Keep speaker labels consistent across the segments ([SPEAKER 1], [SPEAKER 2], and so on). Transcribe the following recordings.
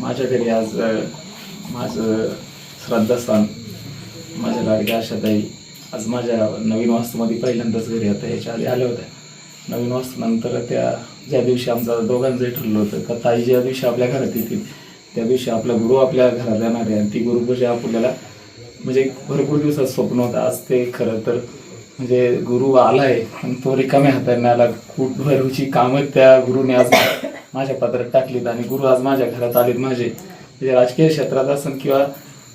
[SPEAKER 1] माझ्या घरी आज माझं श्रद्धास्थान माझ्या लाडक्या आशाताई आज माझ्या नवीन वास्तूमध्ये पहिल्यांदाच घरी आता ह्याच्या आधी आल्या होत्या. नवीन वास्तूनंतर त्या ज्या दिवशी आमचा दोघांचंही ठरलं होतं का ताई ज्या दिवशी आपल्या घरात येतील त्या दिवशी आपला गुरु आपल्या घरात येणार आहे आणि ती गुरुपूजा आपल्याला म्हणजे भरपूर दिवसात स्वप्न होतं. आज ते खरं तर म्हणजे गुरु आला आहे आणि तो रिकाम्या हाताने आला. खूप भरूची कामं त्या गुरुने आज माझ्या पात्रात टाकलीत आणि गुरु आज माझ्या घरात आलेत. माझे म्हणजे राजकीय क्षेत्रात असन किंवा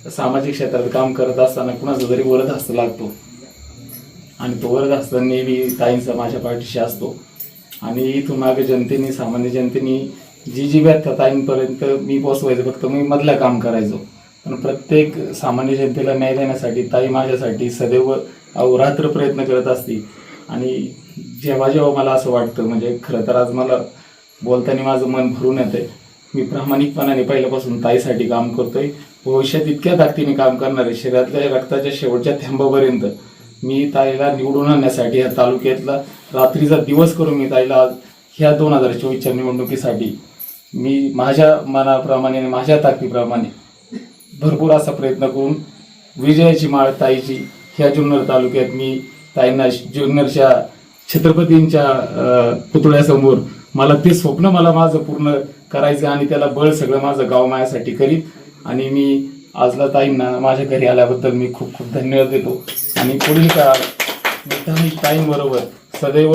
[SPEAKER 1] सामाजिक क्षेत्रात काम करत असताना कुणाचा जरी वरद हस्त लागतो आणि तो वरद हस्त नेहमी ताईंचा माझ्या पाठीशी असतो. आणि इथून मागे जनतेने सामान्य जनतेने जी जी व्यथा ताईंपर्यंत मी पोचवायचं फक्त मी मधलं काम करायचो. पण प्रत्येक सामान्य जनतेला न्याय देण्यासाठी ताई माझ्यासाठी सदैव अहोरात्र प्रयत्न करत असती आणि जेव्हा जेव्हा मला असं वाटतं म्हणजे खरं तर आज मला बोलताना माझं मन भरून येतंय. मी प्रामाणिकपणाने पहिल्यापासून ताईसाठी काम करतोय. भविष्यात इतक्या ताकदीने काम करणार आहे शरीरातल्या रक्ताच्या शेवटच्या थेंबापर्यंत मी ताईला निवडून आणण्यासाठी या तालुक्यातला रात्रीचा दिवस करून मी ताईला आज ह्या दोन हजार चोवीसच्या निवडणुकीसाठी मी माझ्या मनाप्रमाणे आणि माझ्या ताकदीप्रमाणे भरपूर असा प्रयत्न करून विजयाची माळ ताईची ह्या जुन्नर तालुक्यात मी ताईंना जुन्नरच्या छत्रपतींच्या पुतळ्यासमोर मला ते स्वप्न मला माझं पूर्ण करायचं आणि त्याला बळ सगळं माझं गाव माझ्यासाठी करीत. आणि मी आजला ताईंना माझ्या घरी आल्याबद्दल मी खूप खूप धन्यवाद देतो. आणि पुढील काळात मी ताईंबरोबर सदैव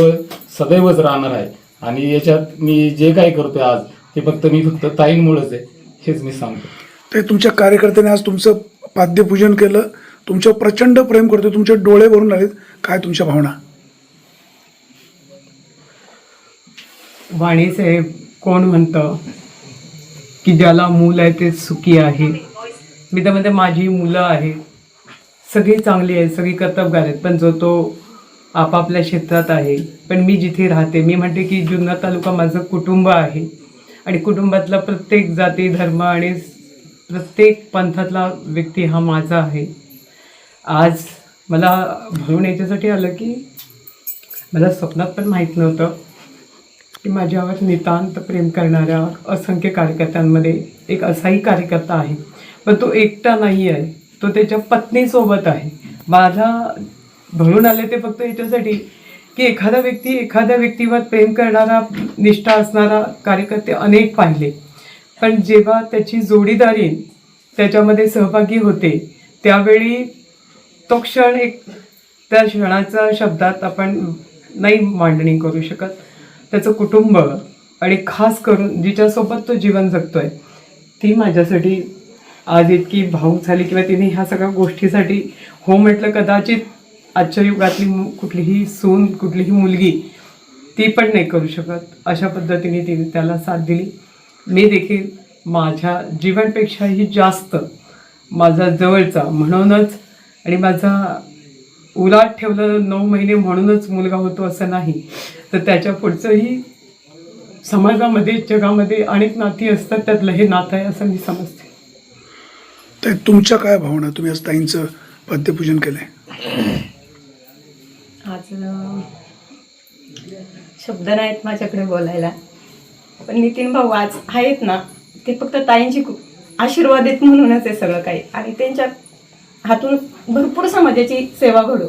[SPEAKER 1] सदैवच राहणार आहे. आणि याच्यात मी जे काही करतोय आज ते फक्त मी फक्त ताईंमुळेच आहे हेच मी सांगतो.
[SPEAKER 2] ते तुमच्या कार्यकर्त्याने आज तुमचं पाद्यपूजन केलं. तुमच्या प्रचंड प्रेम करतो तुमचे डोळे भरून आलेत. काय तुमच्या भावना?
[SPEAKER 3] वाणी साहेब कोण म्हणतं? की ज्याला मूल आहे ते सुखी आहे. मी तर म्हणते माझी मुलं आहेत. सगळी चांगली आहेत सगळी कर्तबगार आहेत पण जो तो आपापल्या क्षेत्रात आहे पण मी जिथे राहते मी म्हणते की जुन्नर तालुका माझं कुटुंब आहे. आणि कुटुंबातला प्रत्येक जाती धर्म आणि प्रत्येक पंथातला व्यक्ती हा माझा आहे. आज मला भरून याच्यासाठी आलं की मला स्वप्नात पण माहीत नव्हतं. की माझ्यावर नितांत प्रेम करणाऱ्या असंख्य कार्यकर्त्यांमध्ये एक असाही कार्यकर्ता आहे. पण तो एकटा नाही आहे तो त्याच्या पत्नीसोबत आहे. माझा भरून आले ते फक्त याच्यासाठी की एखादा व्यक्ती एखाद्या व्यक्तीवर प्रेम करणारा निष्ठा असणारा कार्यकर्ते अनेक पाहिले. पण जेव्हा त्याची जोडीदारी त्याच्यामध्ये सहभागी होते त्यावेळी तो क्षण एक त्या क्षणाचा शब्दात आपण नाही मांडणी करू शकत. त्याचं कुटुंब आणि खास करून जिच्यासोबत तो जीवन जगतोय ती माझ्यासाठी आज इतकी भाऊक झाली किंवा तिने ह्या सगळ्या गोष्टीसाठी हो म्हटलं कदाचित आजच्या युगातली कुठलीही सून कुठलीही मुलगी ती पण नाही करू शकत. अशा पद्धतीने तिने त्याला साथ दिली. मी देखील माझ्या जीवनपेक्षाही जास्त माझा जवळचा म्हणूनच आणि माझा उलाट ठेवलं नऊ महिने म्हणूनच मुलगा होतो असं नाही. तर त्याच्या पुढचंही समाजामध्ये जगामध्ये अनेक नाती असतात त्यातलं हे नातं आहे असं मी समजते.
[SPEAKER 2] ते तुमच्या काय भावना? तुम्ही आज ताईंचं पाद्यपूजन केलंय.
[SPEAKER 4] आज शब्द नाहीत माझ्याकडे बोलायला. पण नितीन भाऊ आज आहेत ना ते फक्त ताईंची कु- आशीर्वाद आहेत म्हणूनच आहे सगळं काही. आणि त्यांच्या हातून भरपूर समाजाची सेवा घडो.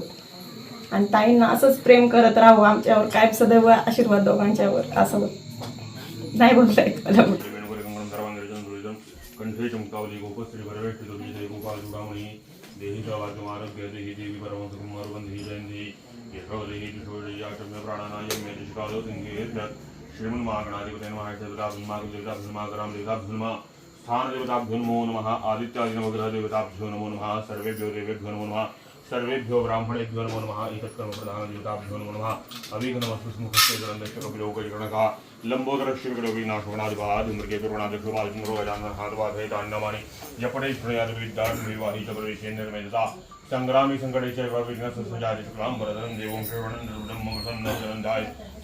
[SPEAKER 4] आणि ताईंना असंच प्रेम करत राहू आमच्यावर काय सदैव आशीर्वाद दोघांच्यावर असं नाही बोलता येत मला.
[SPEAKER 5] कंठे चमकावली गोपश्री भरवेष्टितो विजय गोपाल चुडामणी देहि आरोग्य देहि देवी परम सुकुमारबंधी जयंती यशोदेहि किशोरी आचम्य प्राणानाय मे दुष्कालो सिंहे श्रीमन महागणाधिपतेन महादेवताभ्युमा देवताभ्युमा देवताभ्युमा स्थान देवताभ्युन्मो नमः आदित्यादि देवताभ्यो नमो नमः सर्वेभ्यो देवेभ्यो नमो नमः सर्वेभ्यो ब्राह्मणेभ्यो नमो नमः एतत्कर्म नमो नमः अभिघ्नमस्तु स्मुखस्य ग्रन्थस्य कपिलोकजनकः लंबोदर च प्रवेशेन्द्रमेधता संग्रामी संकटे च विघ्नस्य सुजाति देवं श्रवणं निर्वृतं मम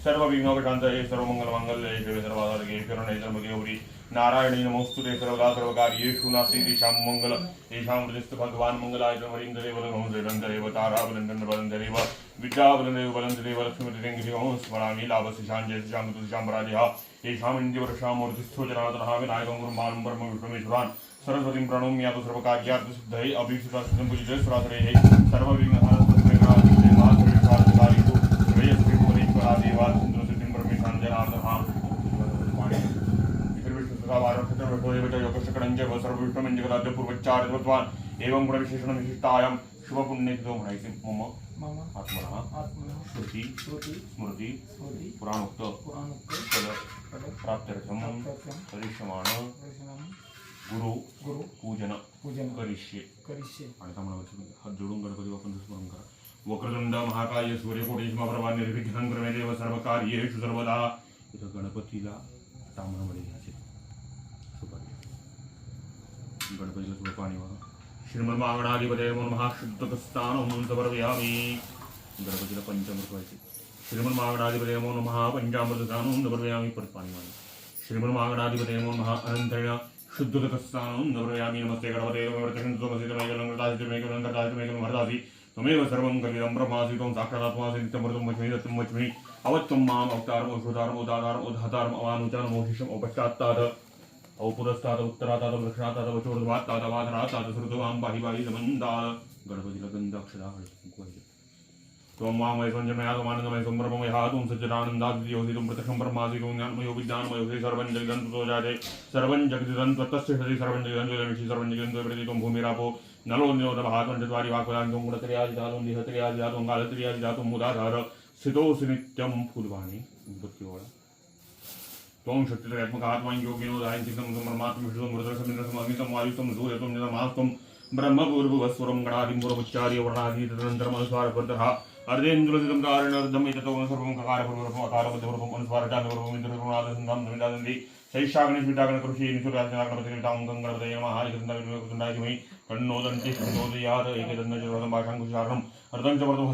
[SPEAKER 5] सर्व विघ्नोपशांतये सर्व मंगलमांगल्ये देवे सर्वाधारके शरणे त्र्यंबके नारायणे नमोस्तुते सर्वदा सर्वकार्येषु नास्ति तेषां मङ्गल तेषां हृदयस्थ भगवान् मंगलाय वरिन्द्रेव नमोन्द्रेव वलन्दरेव बलन्दरेव विद्याबलन्देव बलन्दरेव लक्ष्मीदेव स्मरामि लाभशिशाञ्जय शान्तशिशाम्बराजः येषामिन्द्यवर्षामूर्तिस्थो जनार्दनः विनायकं गुरुमानं ब्रह्म विश्वमेश्वरान्। विष्णुमेश्वरान् सरस्वतीं प्रणोम्य यातु सर्वकार्यार्थसिद्धये अभिषितासिद्धं पूजिते सुरासुरेः सर्वविघ्नहारस्वस्मेघ्नाथेवासुरेशाधिकारिषु श्रेयस्त्रिपुरीश्वरादेवासिन्द्रसिद्धिं परमेशान् जनार्दनः सर्वविष्णुमञ्जगदाद्यपूर्वच्चारितवान् एवं गुणविशेषणं विशिष्टायां शुभपुण्यतिथो म्हणायचे मम आत्मनः श्रुती स्मृती पुराणोक्त। फल प्राप्त्यर्थं। करिष्यमाण गुरु पूजन करिष्ये. आणि त्यामुळे हात जोडून गणपती बाप्पांचं स्मरण करा. वक्रतुंड महाकाय सूर्यकोटी समप्रभा निर्विघ्नं क्रमे देव सर्व कार्येषु सर्वदा. इथं गणपतीला तांबणामध्ये घ्यायचे. सुपारी. गणपतीला थोडं पाणी वाहा श्रीमद मागणाधिपते म्हणून म्हणून समर्पयामी. गणपतीला पंचामृत व्हायचे. श्रीमद मागणाधिपते म्हणून महापंचामृत स्थान समर्पयामी. परत पाणी वाहा श्रीमन मागणाधिपते नमो महा अनंतरेण शुद्धतकस्तानं नवरयामि नमस्ते गणपते नमस्ते त्वमेव सर्वं कलिदं ब्रह्मासि त्वं साक्षादात्मासि नित्यमृतं वच्मि दत्तं वच्मि अवत्वं माम् अवतारम् औषधारम् उदादारम् उद्धातारम् अवानुचानम् औपुरस्तात् उत्तरातात् दक्षिणातात् वचोर्ध्वात्तात् वाधनात्तात् श्रुतवां पाहि पाहि समन्तात्। व्हायचे. त्वं मामय संजमयागमानन्दमय संभ्रममयः त्वं सज्जनानन्दादियोहि विज्ञानमयो हि सर्वं जगदन्तु तो जाते सर्वं जगदिदं त्वत्तस्य हृदि भूमिरापो नलो निरोधमः त्वं चत्वारि त्वं गुणत्रियादिदातं दिहत्रियादिदातं मुदाधार त्वं योगिनो दायन्तिकं ब्रह्मात्म विष्णुं मृतसमिन्द्रसम् अमितं वायुतं सूर्यत्वं निरमास्त्वं ब्रह्मपूर्वस्वरं गणादिं पूर्वमुच्चार्य वर्णादि अर्धेन्द्रदितं कारणर्धम् एततो सर्वं ककारपूर्वकम् अकारमध्यपूर्वम् अनुस्वारजातपूर्वम् इन्द्रपूर्णादसन्धां धमिदादन्ति शैशाग्निस्मिताग्नकृषि निसुराजनागणपतितां गङ्गणपतये नमः एकदन्ताय तन्नो दन्ति तन्नोदयात् एकदन्तजलवदं भाषाङ्कुशारणम् अर्धं च वर्तुं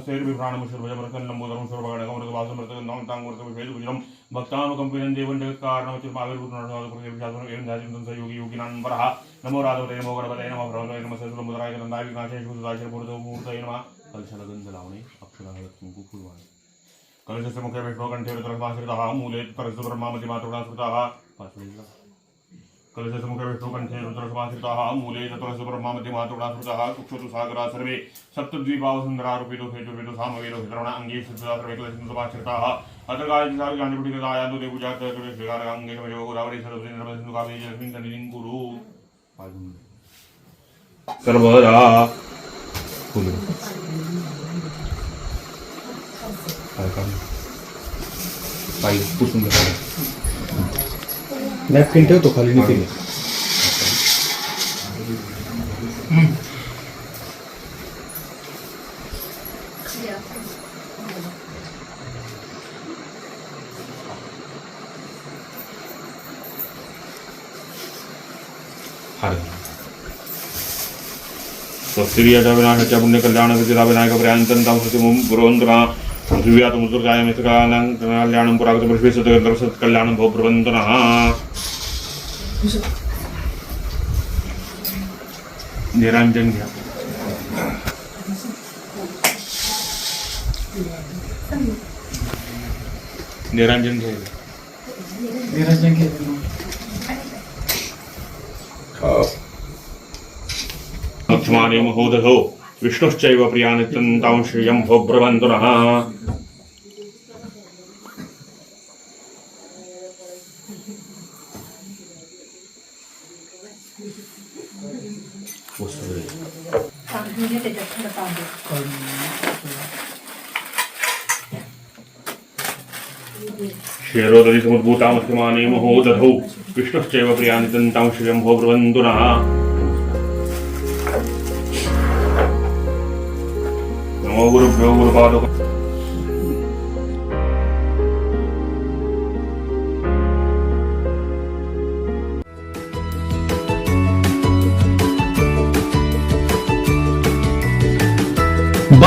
[SPEAKER 5] भक्तानुकम्पिनं देवं जगत्कारणमतिर्माविर्भूतनाथपुरशासनं एवं ध्यानं स योगी वरः नमो राधवते नमो गणपतये नमः भगवते नमः ससुलमुद्राय गन्धाय नमः कलशाला लावणे कलशस्य मुखे विष्णुकण्ठे रुद्रसमाश्रितः मूले परशुब्रह्मामति मातृणा स्मृतः पाचवेला कलशस्य मुखे विष्णुकण्ठे मूले चतुरसुब्रह्मामति मातृणा स्मृतः कुक्षतु सागरा सर्वे सप्तद्वीपावसुन्दरारूपितो हेतुर्वितो सामवेदो हितरवण अङ्गे सुधा सर्वे कलशसमाश्रिताः अत्र गायति सावि गाण्डिपुटिकदायान्दो गोदावरी सरस्वती नर्मदे जस्मिन् कावेरी जलस्मिन् सन्निधिं कुरु सर्वदा फुल पाहिजे पुसून
[SPEAKER 1] नॅपकिन ठेवतो खाली निघेल
[SPEAKER 5] स्वस्तिरियाच्या विनाशाच्या पुण्यकल्याणकृतीला विनायकपर्यंतं श्रुतिमुं गुरुवन्तुना पृथिव्यात मुद्रकाय मित्रकालं कल्याणं पुरागत पृथ्वी सतगंधर्व सत्कल्याणं भवभ्रवन्तनः निरांजन घ्या निरांजन विष्णुश्चैव प्रियानित्यन्तां श्रियं भोब्रवन्तु नः क्षीरोदरि महो दधौ विष्णुश्चैव प्रियानित्यन्तां श्रियं भोब्रवन्तु नः नमो गुरुभ्यो गुरुपादुका